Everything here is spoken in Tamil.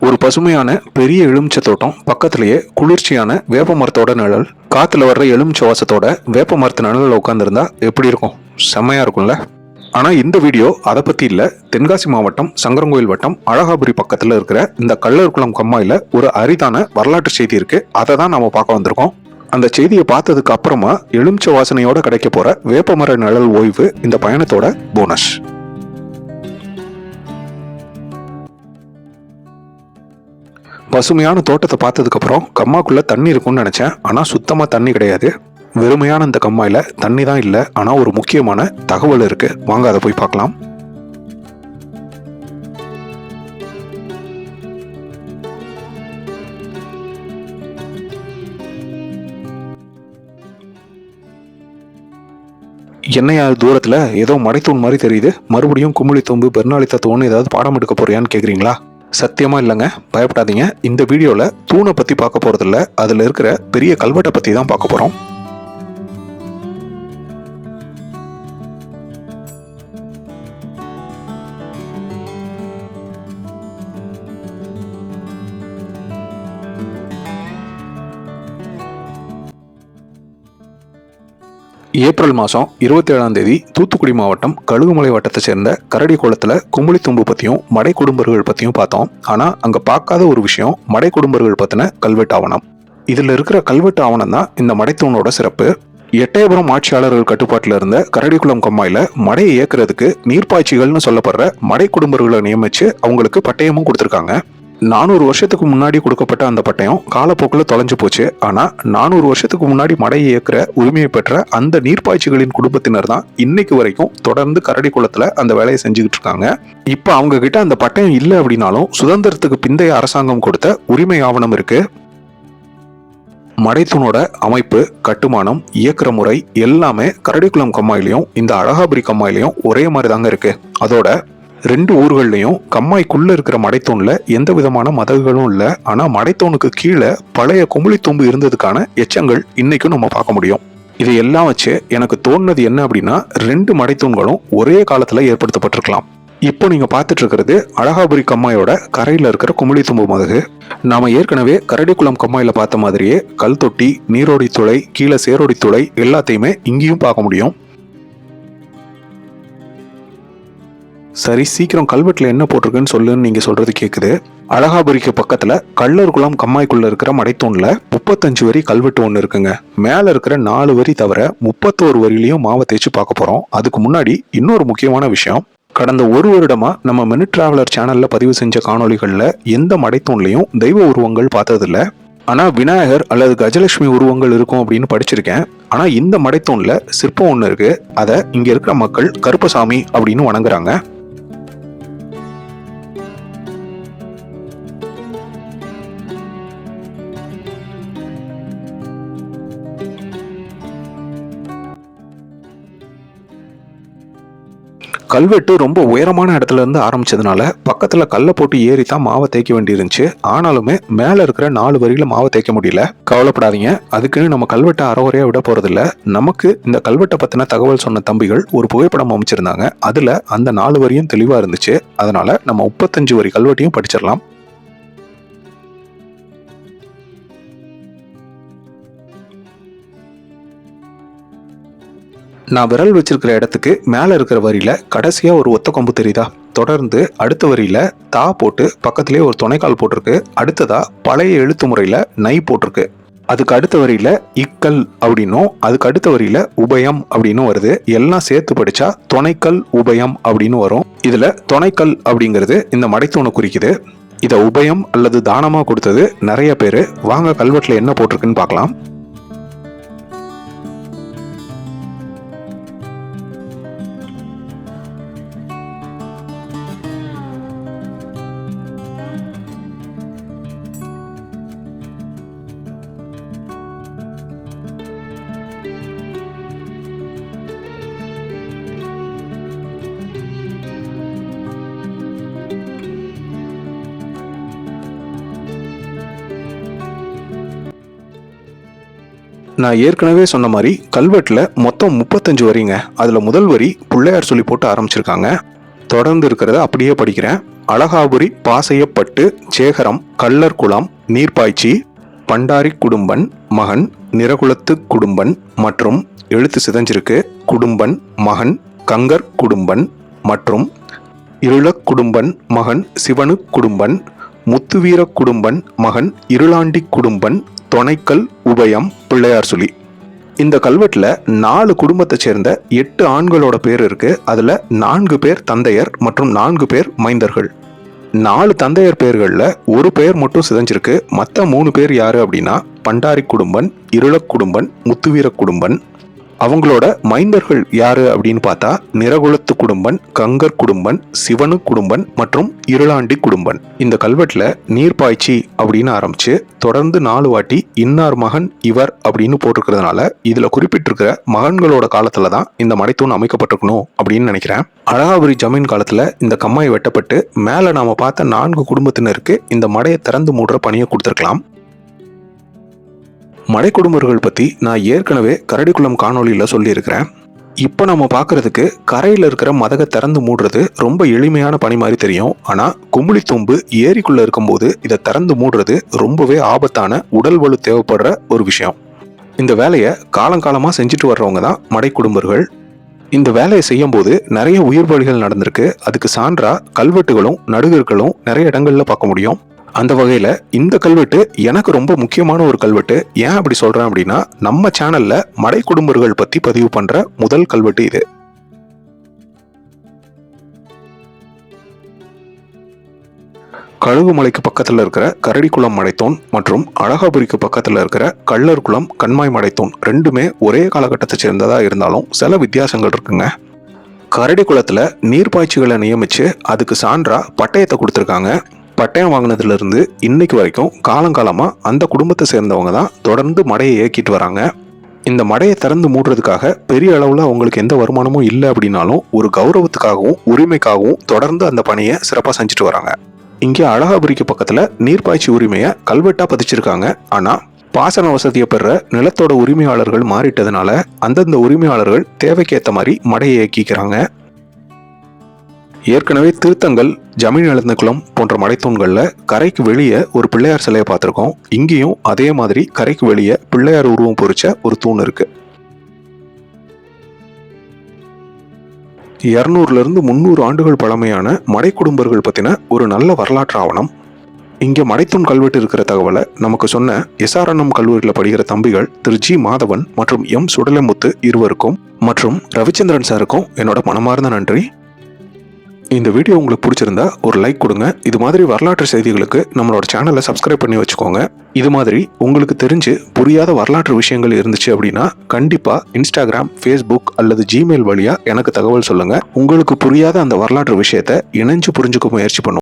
ஒரு பசுமையான பெரிய எலுமிச்சை தோட்டம் பக்கத்திலேயே குளிர்ச்சியான வேப்ப மரத்தோட நிழல். காத்துல வர்ற எலுமிச்சை வாசத்தோட வேப்ப மரத்து நிழலில் உட்காந்துருந்தா எப்படி இருக்கும்? செம்மையா இருக்கும்ல. ஆனா இந்த வீடியோ அதை பத்தி இல்ல. தென்காசி மாவட்டம் சங்கரங்கோயில் வட்டம் அழகாபுரி பக்கத்துல இருக்கிற இந்த கள்ளர்குளம் கம்மாயில ஒரு அரிதான வரலாற்று செய்தி இருக்கு. அதை தான் நாம பார்க்க வந்திருக்கோம். அந்த செய்தியை பார்த்ததுக்கு அப்புறமா எலுமிச்சை வாசனையோட கிடைக்க போற வேப்பமர நிழல் ஓய்வு இந்த பயணத்தோட போனஸ் பசுமையான தோட்டத்தை பார்த்ததுக்கப்புறம் கம்மாக்குள்ளே தண்ணி இருக்கும்னு நினச்சேன். ஆனால் சுத்தமாக தண்ணி கிடையாது. வெறுமையான இந்த கம்மாயில் தண்ணி தான் இல்லை. ஆனால் ஒரு முக்கியமான தகவல் இருக்குது வாங்க அதை போய் பார்க்கலாம். என்னையா தூரத்தில் ஏதோ மடைத்தூண் மாதிரி தெரியுது. மறுபடியும் குமிழி தொம்பு பெர்னாலி தத்துவம்னு ஏதாவது பாடம் எடுக்க போறியான்னு கேட்குறீங்களா சத்தியமாக இல்லைங்க. பயப்படாதீங்க. இந்த வீடியோவில் தூணை பற்றி பார்க்க போகிறதில்ல அதில் இருக்கிற பெரிய கல்வெட்டை பற்றி தான் பார்க்க போகிறோம் ஏப்ரல் மாதம் இருபத்தி ஏழாம் தேதி தூத்துக்குடி மாவட்டம் கழுகுமலை வட்டத்தை சேர்ந்த கரடி குளத்தில் கும்பளி தும்பு பற்றியும் மடை குடும்பர்கள் பற்றியும் பார்த்தோம். ஆனால் அங்கே பார்க்காத ஒரு விஷயம் மடை குடும்பர்கள் பற்றின கல்வெட்டு ஆவணம். இதில் இருக்கிற கல்வெட்டு ஆவணம் தான் இந்த மடைத்தூணோட சிறப்பு. எட்டயபுரம் ஆட்சியாளர்கள் கட்டுப்பாட்டில் இருந்த கரடிக்குளம் கம்மாயில மடையை இயக்குறதுக்கு நீர்ப்பாய்ச்சிகள்னு சொல்லப்படுற மடை குடும்பர்களை நியமித்து அவங்களுக்கு பட்டயமும் கொடுத்துருக்காங்க. நானூறு வருஷத்துக்கு முன்னாடி கொடுக்கப்பட்ட அந்த பட்டயம் காலப்போக்கில் தொலைஞ்சு போச்சு. ஆனால் நானூறு வருஷத்துக்கு முன்னாடி மடையை இயக்கிற உரிமையை பெற்ற அந்த நீர்ப்பாய்ச்சிகளின் குடும்பத்தினர் தான் இன்னைக்கு வரைக்கும் தொடர்ந்து கரடி குளத்தில் அந்த வேலையை செஞ்சுக்கிட்டு இருக்காங்க. இப்போ அவங்க கிட்ட அந்த பட்டயம் இல்லை அப்படின்னாலும் சுதந்திரத்துக்கு பிந்தைய அரசாங்கம் கொடுத்த உரிமை ஆவணம் இருக்கு. மடைத்தூணோட அமைப்பு கட்டுமானம் இயக்குற முறை எல்லாமே கரடிக்குளம் கம்மாயிலையும் இந்த அழகாபுரி கம்மாயிலையும் ஒரே மாதிரி தாங்க இருக்கு. அதோட ரெண்டு ஊர்கள்லையும் கம்மாய்க்குள்ளே இருக்கிற மடைத்தோனில் எந்த விதமான மதகுகளும் இல்லை. ஆனால் மடைத்தூணுக்கு கீழே பழைய குமிழித்தூம்பு இருந்ததுக்கான எச்சங்கள் இன்னைக்கும் நம்ம பார்க்க முடியும். இது எல்லாம் வச்சு எனக்கு தோணுனது என்ன அப்படின்னா ரெண்டு மடைத்தூண்களும் ஒரே காலத்தில் ஏற்படுத்தப்பட்டிருக்கலாம். இப்போ நீங்கள் பார்த்துட்டு இருக்கிறது அழகாபுரி கம்மாயோட கரையில் இருக்கிற குமிழித்தும்பு மதகு. நாம் ஏற்கனவே கரடிக்குளம் கம்மாயில் பார்த்த மாதிரியே கல் தொட்டி நீரோடி துளை கீழே சேரோடி துளை எல்லாத்தையுமே இங்கேயும் பார்க்க முடியும். சரி சீக்கிரம் கல்வெட்டில் என்ன போட்டிருக்குன்னு சொல்லுன்னு நீங்கள் சொல்கிறது கேட்குது அழகாபுரிக்கு பக்கத்தில் கள்ளர் குளம் கம்மாய்க்குள்ளே இருக்கிற மடைத்தூணில் முப்பத்தஞ்சு வரி கல்வெட்டு ஒன்று இருக்குங்க. மேலே இருக்கிற நாலு வரி தவிர முப்பத்தோரு வரிலையும் மாவை தேய்ச்சி பார்க்க போகிறோம் அதுக்கு முன்னாடி இன்னொரு முக்கியமான விஷயம். கடந்த ஒரு வருடமா நம்ம மினிட் டிராவலர் சேனல்ல பதிவு செஞ்ச காணொலிகளில் எந்த மடைத்தூண்லையும் தெய்வ உருவங்கள் பார்த்ததில்ல. ஆனால் விநாயகர் அல்லது கஜலட்சுமி உருவங்கள் இருக்கும் அப்படின்னு படிச்சிருக்கேன். ஆனால் இந்த மடைத்தூணில் சிற்பம் ஒன்று இருக்குது அதை இங்கே இருக்கிற மக்கள் கருப்பசாமி அப்படின்னு வணங்குறாங்க. கல்வெட்டு ரொம்ப உயரமான இடத்துல இருந்து ஆரம்பிச்சதுனால பக்கத்துல கல்லை போட்டு ஏறி தான் மாவை தேய்க்க வேண்டியிருந்துச்சு. ஆனாலுமே மேல இருக்கிற நாலு வரியில மாவை தேய்க்க முடியல. கவலைப்படாதீங்க. அதுக்குன்னு நம்ம கல்வெட்டை அறகுறையா விட போறதில்ல. நமக்கு இந்த கல்வெட்டை பத்தின தகவல் சொன்ன தம்பிகள் ஒரு புகைப்படம் அமைச்சிருந்தாங்க. அதுல அந்த நாலு வரியும் தெளிவா இருந்துச்சு. அதனால நம்ம முப்பத்தஞ்சு வரி கல்வெட்டையும் படிச்சிடலாம். நான் விரல் வச்சிருக்கிற இடத்துக்கு மேலே இருக்கிற வரியில கடைசியாக ஒரு ஒத்த கொம்பு தெரியுதா? தொடர்ந்து அடுத்த வரியில தா போட்டு பக்கத்திலே ஒரு துணைக்கால் போட்டிருக்கு. அடுத்ததாக பழைய எழுத்து முறையில் நை போட்டிருக்கு. அதுக்கு அடுத்த வரியில் இக்கல் அப்படின்னும் அதுக்கு அடுத்த வரியில் உபயம் அப்படின்னு வருது. எல்லாம் சேர்த்து படிச்சா துணைக்கல் உபயம் அப்படின்னு வரும். இதில் துணைக்கல் அப்படிங்கிறது இந்த மடைத்தூணை குறிக்குது. இதை உபயம் அல்லது தானமாக கொடுத்தது நிறைய பேர். வாங்க கல்வெட்டில் என்ன போட்டிருக்குன்னு பார்க்கலாம். நான் ஏற்கனவே சொன்ன மாதிரி கல்வெட்டில் மொத்தம் முப்பத்தஞ்சு வரிங்க. அதில் முதல் வரி பிள்ளையார் சொல்லி போட்டு ஆரம்பிச்சிருக்காங்க. தொடர்ந்து இருக்கிறத அப்படியே படிக்கிறேன். அழகாபுரி பாசையப்பட்டு சேகரம் கள்ளர்குளம் நீர்ப்பாய்ச்சி பண்டாரி குடும்பன் மகன் நிறகுலத்து குடும்பன் மற்றும் எழுத்து சிதஞ்சிருக்கு. குடும்பன் மகன் கங்கர் குடும்பன் மற்றும் இருளக் குடும்பன் மகன் சிவனு குடும்பன் முத்துவீர குடும்பன் மகன் இருளாண்டி குடும்பன் தொனைக்கல் உபயம் பிள்ளையார் சுழி இந்த கல்வெட்டில் நாலு குடும்பத்தை சேர்ந்த எட்டு ஆண்களோட பேர் இருக்கு. அதில் நான்கு பேர் தந்தையர் மற்றும் நான்கு பேர் மைந்தர்கள். நாலு தந்தையர் பேர்களில் ஒரு பேர் மட்டும் சிதைஞ்சிருக்கு. மற்ற மூணு பேர் யாரு அப்படின்னா பண்டாரி குடும்பன் இருளக் குடும்பன் முத்துவீர குடும்பன் அவங்களோட மைந்தர்கள் யாரு அப்படின்னு பார்த்தா நிறகுலத்து குடும்பன் கங்கர் குடும்பன் சிவனு குடும்பன் மற்றும் இருளாண்டி குடும்பன். இந்த கல்வெட்டுல நீர்ப்பாய்ச்சி அப்படின்னு ஆரம்பிச்சு தொடர்ந்து நாலு வாட்டி இன்னார் மகன் இவர் அப்படின்னு போட்டிருக்கிறதுனால இதுல குறிப்பிட்டிருக்கிற மகன்களோட காலத்துல தான் இந்த மடைத்தூண் அமைக்கப்பட்டிருக்கணும் அப்படின்னு நினைக்கிறேன். அழகாபுரி ஜமீன் காலத்துல இந்த கம்மாய் வெட்டப்பட்டு மேல நாம பார்த்த நான்கு குடும்பத்தினருக்கு இந்த மடையை திறந்து மூடுற பணியை கொடுத்திருக்கலாம். மலை குடும்பர்கள் பற்றி நான் ஏற்கனவே கரடிக்குளம் காணொளியில் சொல்லியிருக்கிறேன். இப்போ நம்ம பார்க்கறதுக்கு கரையில் இருக்கிற மதகை திறந்து மூடுறது ரொம்ப எளிமையான பணி மாதிரி தெரியும். ஆனால் கும்புளி தும்பு ஏரிக்குள்ளே இருக்கும்போது இதை திறந்து மூடுறது ரொம்பவே ஆபத்தான உடல் வலு தேவைப்படுற ஒரு விஷயம். இந்த வேலையை காலங்காலமாக செஞ்சுட்டு வர்றவங்க தான் மடை குடும்பர்கள் இந்த வேலையை செய்யும்போது நிறைய உயிர் பலிகள் நடந்திருக்கு. அதுக்கு சான்றா கல்வெட்டுகளும் நடுகர்களும் நிறைய இடங்கள்ல பார்க்க முடியும். அந்த வகையில் இந்த கல்வெட்டு எனக்கு ரொம்ப முக்கியமான ஒரு கல்வெட்டு. ஏன் அப்படி சொல்கிறேன் அப்படின்னா நம்ம சேனலில் மடை குடும்பர்கள் பற்றி பதிவு பண்ணுற முதல் கல்வெட்டு இது. கழுகுமலைக்கு பக்கத்தில் இருக்கிற கரடிக்குளம் மடைத்தோன் மற்றும் அழகாபுரிக்கு பக்கத்தில் இருக்கிற கள்ளர்குளம் கண்மாய் மடைத்தோன் ரெண்டுமே ஒரே காலகட்டத்தை சேர்ந்ததாக இருந்தாலும் சில வித்தியாசங்கள் இருக்குங்க. கரடி குளத்தில் நீர்ப்பாய்ச்சிகளை நியமித்து அதுக்கு சான்றா பட்டயத்தை கொடுத்துருக்காங்க. பட்டயம் வாங்கினதுலேருந்து இன்னைக்கு வரைக்கும் காலங்காலமாக அந்த குடும்பத்தை சேர்ந்தவங்க தான் தொடர்ந்து மடையை இயக்கிட்டு வராங்க. இந்த மடையை திறந்து மூடுறதுக்காக பெரிய அளவில் அவங்களுக்கு எந்த வருமானமும் இல்லை அப்படின்னாலும் ஒரு கௌரவத்துக்காகவும் உரிமைக்காகவும் தொடர்ந்து அந்த பணியை சிறப்பாக செஞ்சுட்டு வராங்க. இங்கே அழகாபுரிக்கு பக்கத்தில் நீர்ப்பாய்ச்சி உரிமையை கல்வெட்டாக பதிச்சிருக்காங்க. ஆனால் பாசன வசதியை பெற நிலத்தோட உரிமையாளர்கள் மாறிட்டதுனால அந்தந்த உரிமையாளர்கள் தேவைக்கேற்ற மாதிரி மடையை இயக்கிக்கிறாங்க. ஏற்கனவே திருத்தங்கள் ஜமீன் எழுந்த குளம் போன்ற மடைத்தூண்களில் கரைக்கு வெளியே ஒரு பிள்ளையார் சிலையை பார்த்துருக்கோம் இங்கேயும் அதே மாதிரி கரைக்கு வெளியே பிள்ளையார் உருவம் பொறிச்ச ஒரு தூண் இருக்கு. இரநூறுலேருந்து முந்நூறு ஆண்டுகள் பழமையான மடை குடும்பர்கள் பற்றின ஒரு நல்ல வரலாற்று ஆவணம். இங்கே மடைத்தூண் கல்வெட்டு இருக்கிற தகவலை நமக்கு சொன்ன எஸ்ஆர்என்எம் கல்லூரியில் படிக்கிற தம்பிகள் திரு ஜி மாதவன் மற்றும் எம் சுடலமுத்து இருவருக்கும் மற்றும் ரவிச்சந்திரன் சாருக்கும் என்னோட மனமார்ந்த நன்றி. இந்த வீடியோ உங்களுக்கு பிடிச்சிருந்தா ஒரு லைக் கொடுங்க. இது மாதிரி வரலாற்று செய்திகளுக்கு நம்மளோட சேனலை சப்ஸ்கிரைப் பண்ணி வச்சுக்கோங்க. இது மாதிரி உங்களுக்கு தெரிஞ்சு புரியாத வரலாற்று விஷயங்கள் இருந்துச்சு அப்படின்னா கண்டிப்பாக இன்ஸ்டாகிராம் ஃபேஸ்புக் அல்லது ஜிமெயில் வழியாக எனக்கு தகவல் சொல்லுங்கள் உங்களுக்கு புரியாத அந்த வரலாற்று விஷயத்தை இணைஞ்சு புரிஞ்சுக்க முயற்சி பண்ணுவோம்.